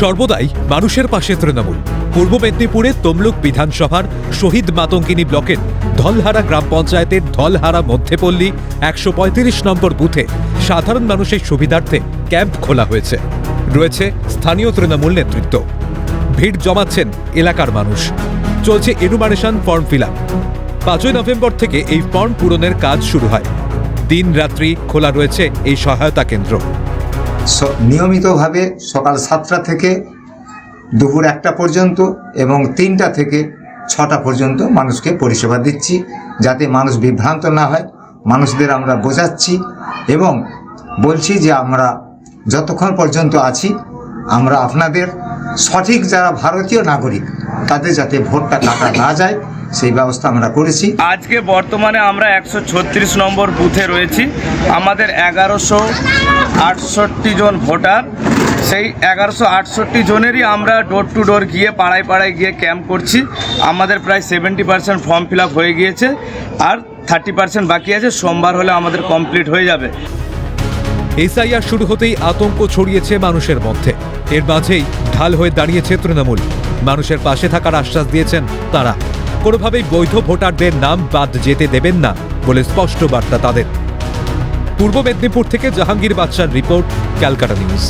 সর্বদাই মানুষের পাশে তৃণমূল। পূর্ব মেদিনীপুরে তমলুক বিধানসভার শহীদ মাতঙ্গিনী ব্লকের ধলহারা গ্রাম পঞ্চায়েতের ধলহারা মধ্যেপল্লী একশো পঁয়ত্রিশ নম্বর বুথে সাধারণ মানুষের সুবিধার্থে ক্যাম্প খোলা হয়েছে। রয়েছে স্থানীয় তৃণমূল নেতৃত্ব। ভিড় জমাচ্ছেন এলাকার মানুষ। চলছে এনুমারেশন ফর্ম ফিল আপ। পাঁচই নভেম্বর থেকে এই ফর্ম পূরণের কাজ শুরু হয়। দিন রাত্রি খোলা রয়েছে এই সহায়তা কেন্দ্র। নিয়মিতভাবে সকাল সাতটা থেকে দুপুর একটা পর্যন্ত এবং তিনটা থেকে ছটা পর্যন্ত মানুষকে পরিষেবা দিচ্ছি যাতে মানুষ বিভ্রান্ত না হয়, মানুষদের আমরা বোঝাচ্ছি এবং বলছি যে আমরা যতক্ষণ পর্যন্ত আছি, আমরা আপনাদের সঠিক যারা ভারতীয় নাগরিক, তাদের যাতে ভোটটা কাটা না যায়। সেই ব্যবস্থা আমরা করেছি। আজকে বর্তমানে আমরা একশো ছত্রিশ নম্বর বুথে রয়েছি। আমাদের এগারোশো আটষট্টি জন ভোটার। সেই এগারোশো আটষট্টি জনেরই আমরা ডোর টু ডোর গিয়ে পাড়ায় পাড়ায় গিয়ে ক্যাম্প করছি। আমাদের প্রায় seventy percent form fill up হয়ে গিয়েছে আর থার্টি পার্সেন্ট বাকি আছে। সোমবার হলে আমাদের কমপ্লিট হয়ে যাবে। এসআইআর শুরু হতেই আতঙ্ক ছড়িয়েছে মানুষের মধ্যে। এর মাঝেই ঢাল হয়ে দাঁড়িয়েছে তৃণমূল। মানুষের পাশে থাকার আশ্বাস দিয়েছেন তারা। কোনোভাবেই বৈধ ভোটারদের নাম বাদ যেতে দেবেন না বলে স্পষ্ট বার্তা তাদের। পূর্ব মেদিনীপুর থেকে জাহাঙ্গীর বাদশার রিপোর্ট, ক্যালকাটা নিউজ।